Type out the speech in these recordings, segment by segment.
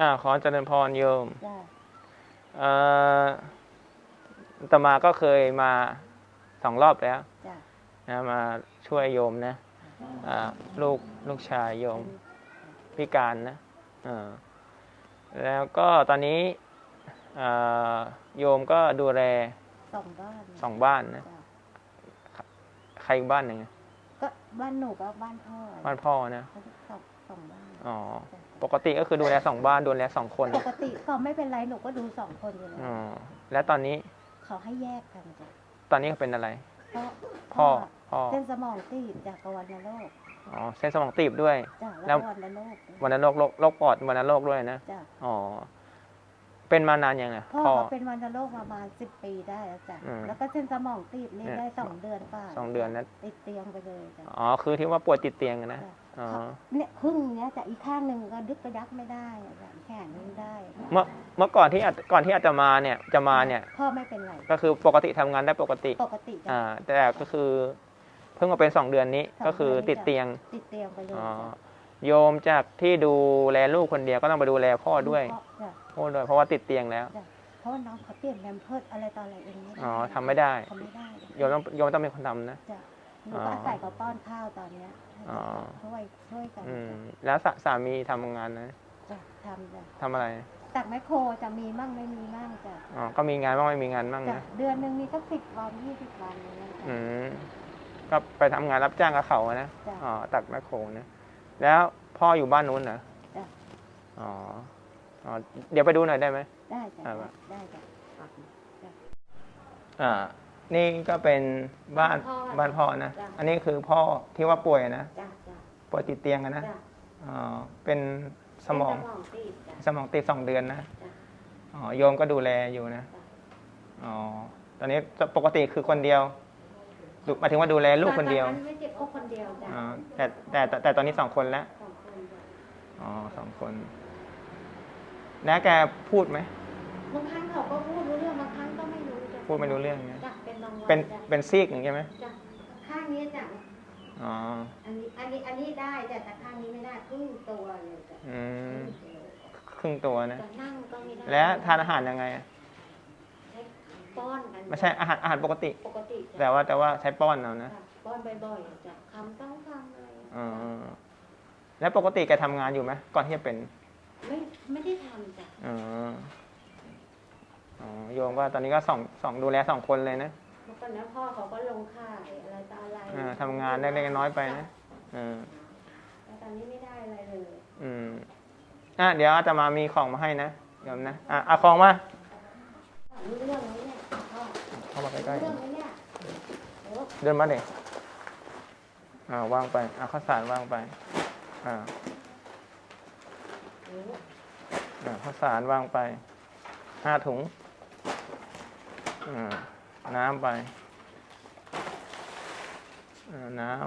อ่าขอเจริญพรโยมจ้ะเอ่ออาตมาก็เคยมาสองรอบแล้วจ้ะนะมาช่วยโยมนะอ่าลูกลูกชายโยมพิการนะเออแล้วก็ตอนนี้อ่าโยมก็ดูแลสองบ้านสองบ้านนะจ้ะใครอีกบ้านหนึ่งอะก็บ้านหนูก็บ้านพ่อบ้านพ่อนะสอง สองบ้านอ๋อจ้ะปกติก็คือดูแลสองบ้านดูแลสองคนปกติก็ไม่เป็นไรหนูก็ดูสองคนอยู่แล้วอ๋อแล้วตอนนี้เขาให้แยกกันจ้ะตอนนี้เป็นอะไรเพราะพ่อพ่อเส้นสมองตีบจากกวันโรคอ๋อเส้นสมองตีบด้วยจ้ะแล้แล้วววันโรควันโรคโรคโรคปอดวันโรคด้วยนะจ้ะอ๋อเป็นมานานยังไงพ่อพ่อเขาเป็นวันโรคมาประมาณสิบปีได้แล้วจ้ะอืมแล้วก็เส้นสมองตีบนี่เนี่ยได้สองเดือนป่าสองเดือนนะติดเตียงไปเลยจ้ะอ๋อคือที่ว่าปวดติดเตียงอะนะจ้ะอ๋อ เนี่ยครึ่งเนี้ยจะอีกข้างหนึ่งก็ดึกกระยักไม่ได้อะจ้ะแขนไม่ได้เมื่อเมื่อก่อนที่อาจก่อนที่อาจจะมาเนี่ยจะมาเนี่ยพ่อไม่เป็นไรก็คือปกติทำงานได้ปกติปกติจ้ะอ่าแต่ก็คือ เพิ่งมาเป็นสองเดือนนี้สองก็คือเดือนติดเตียงติดเตียงไปเลยอ๋อจ้ะโยมจากที่ดูแลลูกคนเดียวก็ต้องไปดูแลพ่อด้วยพ่อจ้ะพ่อด้วยเพราะว่าติดเตียงแล้วจ้ะเพราะว่าน้องเขาเปลี่ยนแพมเพิร์สอะไรต่ออะไรเองไม่ได้อ๋อทำไม่ได้ทำไม่ได้โยมต้องโยมต้องเป็นคนทำนะจ้ะ หนูอ๋อก็อาศัยเขาป้อนข้าวตอนเนี้ยอ๋อ ช่วยช่วยกันอืมจ้ะแล้วสาสามีทำงานนะจ้ะทำจ้ะทำอะไร ตักแมคโครจะมีมั่งไม่มีมั่งจ้ะอ๋อ ก็มีงานบ้างไม่มีงานบ้างจ้ะนะ เดือนหนึ่งมีสักสิบวันยี่สิบวันอย่างเงี้ยจ้ะอืมก็ไปทำงานรับจ้างกับเขาอะนะ จ้ะ อ๋อ ตักแมคโครนะ แล้วพ่ออยู่บ้านนู้นเหรอจ้ะ อ๋อ อ๋อ เดี๋ยวไปดูหน่อยได้ไหม ได้จ้ะอ่า ได้จ้ะ อ่า นี่ก็เป็นบ้านบ้าบ้านนพ่พ่ออนะ จ้ะ อันนี้คือพ่อที่ว่าป่วยนะ จ้ะจ้ะป่วยติดเตียงอะนะจ้ะอ๋อเป็นสมองสมองตีบจ้ะสมองติดสองเดือนนะ จ้ะอ๋อโยมก็ดูแลอยู่นะจ้ะอ๋อ ตอนนี้ปกติคือคนเดียวดูหมายถึงว่าดูแลลูกคนเดียว ตอไม่เจ็บก็คนเดียวจ้ะอ๋อ แต่แต่แต่แต่ตอนนี้สองคนแล้ว สองคนจ้ะอ๋อสองคน แล้วแกพูดไหม บางครั้งเขาก็พูดรู้เรื่องบางครั้งก็ไม่รู้จ้ะพูดไม่รู้เรื่องนะ จ้ะ เป็นบางวันเป็นจ้ะเป็นซีกอย่างใช่ไหมจ้ะข้างนี้จ้ะอ๋ออันนี้อันนี้อันนี้ได้แต่แต่ข้างนี้ไม่ได้ครึ่งตัวเลยจ้ะอืมครึ่งตัวนะ จะนั่งก็ไม่ได้แล้วทานอาหารยังไงอะใช้ป้อนกันไม่ใช่อาหารอาหารปกติ ปกติจ้ะแต่ว่าแต่ว่าใช้ป้อนเอานะจ้ะป้อนบ่อยๆจ้ะคำต้องคำอะไรอ๋อแล้วปกติแกทำงานอยู่ไหมก่อนที่จะเป็นไม่ไม่ได้ทำจ้ะอ๋ออ๋อโยมก็ตอนนี้ก็สองสองดูแลสองคนเลยนะเมื่อ ก่อนนะพ่อเขาก็ลงค่ายอะไรต่ออะไรอ่าทำงานเล็กๆน้อยๆไปนะอืมแต่ตอนนี้ไม่ได้อะไรเลยอืมอะเดี๋ยวอาตมามีของมาให้นะโยมนะอะเอาของมารู้เรื่องไหมเนี่ยพ่อเข้ามาใกล้รู้เรื่องไหมเนี่ยโอ้ๆเดินมาเด็กอ่าวางไปอ่าข้าวสารวางไปอ่าโหอ่าข้าวสารวางไปห้าถุงอ่า น้ำไปน้ำ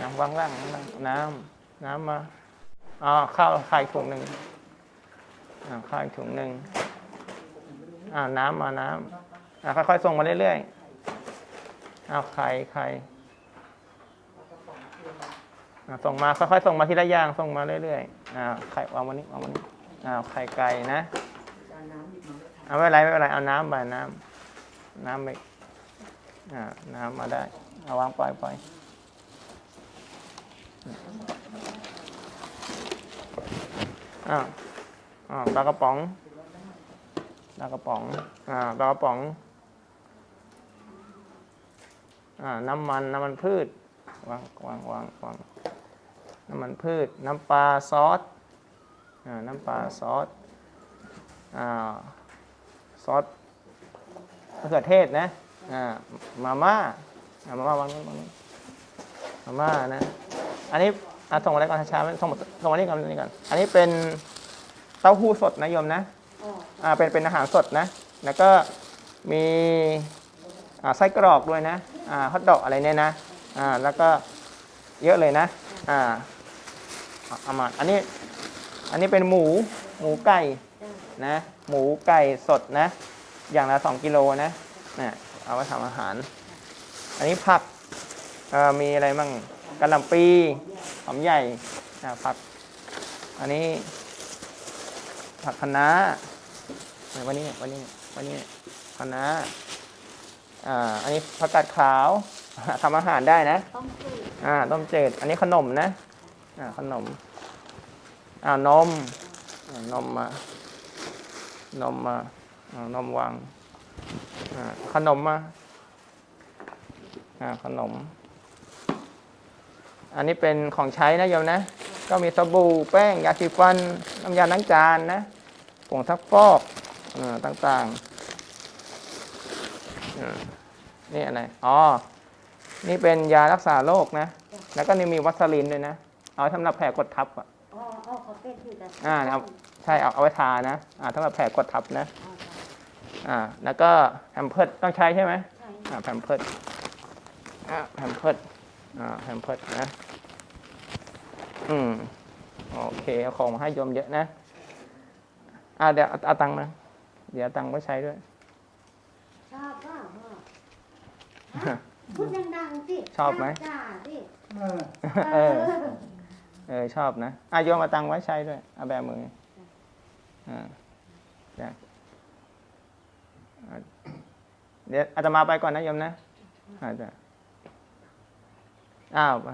น้ำวางล่างวางล่างน้ำน้ำมาอ๋อข้าวไข่ถุงหนึ่งอ่าข้าวถุงหนึ่งอ่าน้ำมาน้ำอ่าค่อยๆส่งมาเรื่อยๆเอาไข่ไข่อ่าส่งมาค่อยๆส่งมาทีละอย่างส่งมาเรื่อยๆอ่าไข่วางวันนี้วางวันนี้อ่าไข่ไก่นะ เอาไม่เป็นไรไม่เป็นไรเอาน้ำไปน้ำน้ำไปอ่าน้ำมาได้เอาวางปล่อยปล่อยอ้าวอ้าวปลากระป๋องปลากระป๋องอ่าปลากระป๋องอ่าน้ำมันน้ำมันพืชวางวางวางวางน้ำมันพืช น้ำปลาซอสอ่าน้ำปลาซอสอ่า ซอสมะเขือเทศนะ อ่า มาม่าอ่ามาม่าวางนู้นวางนู้นมาม่านะ อันนี้อะส่งอะไรก่อนช้าๆส่งส่งมานี่ก่อนนี่ก่อน อันนี้เป็นเต้าหู้สดนะโยมนะอ๋ออ่า เป็นเป็นอาหารสดนะ แล้วก็มีอ่าไส้กรอกด้วยนะ อ่าฮอทดอกอะไรเนี่ยนะ อ่า แล้วก็เยอะเลยนะ อ่าเอาเอามา อันนี้ อันนี้เป็นหมู หมูไก่จ้ะ นะ หมูไก่สดนะ อย่างละสองกิโลนะเนี่ยเอาไว้ทำอาหาร อันนี้ผักเอ่อมีอะไรบ้างกะหล่ำปีหอมใหญ่อ่าผัก อันนี้ ผักคะน้าไหนวันนี้เนี่ยวันนี้เนี่ยวันนี้เนี่ยคะน้าอ่าอันนี้ผักกาดขาวทำอาหารได้นะต้มจืดอ่าต้มจืดอันนี้ขนมนะอ่าขนมอ่านมอ่านมมา นมมาอ่านมวางขนมมาอ่าขนม อันนี้เป็นของใช้นะโยมนะ ก็มีสบู่แป้งยาสีฟันน้ำยาล้างจานนะผงซักฟอกอ่าต่างๆอ่านี่อะไรอ๋อ นี่เป็นยารักษาโรคนะ แล้วก็นี่มีวัสลินด้วยนะ เอาสำหรับแผลกดทับอะ เขาเป็นอยู่แต่อ่าครับใช่เอาเอาไว้ทานะอ่าสำหรับแผลกดทับนะอ๋ออ่าแล้วก็แผมเพิร์ดต้องใช้ใช่ไหมใช่อ่าแผมเพิร์ดอ่าแผมเพิร์ดอ่าแผมเพิร์ดนะอืมโอเคเอาของมาให้โยมเยอะนะอ่าเดี๋ยวเอาเอาตังค์มาเดี๋ยวเอาตังค์ไว้ใช้ด้วย ชอบเปล่าพ่อฮะพูดดังๆสิชอบไหมจ้าสิ เออ เออ เออชอบนะอายโยมาตังค์ไว้ใช้ด้วยเอาแบมืออ่าเดี๋ยวอาตมาไปก่อนนะโยมนะอาจจะอ้าวไป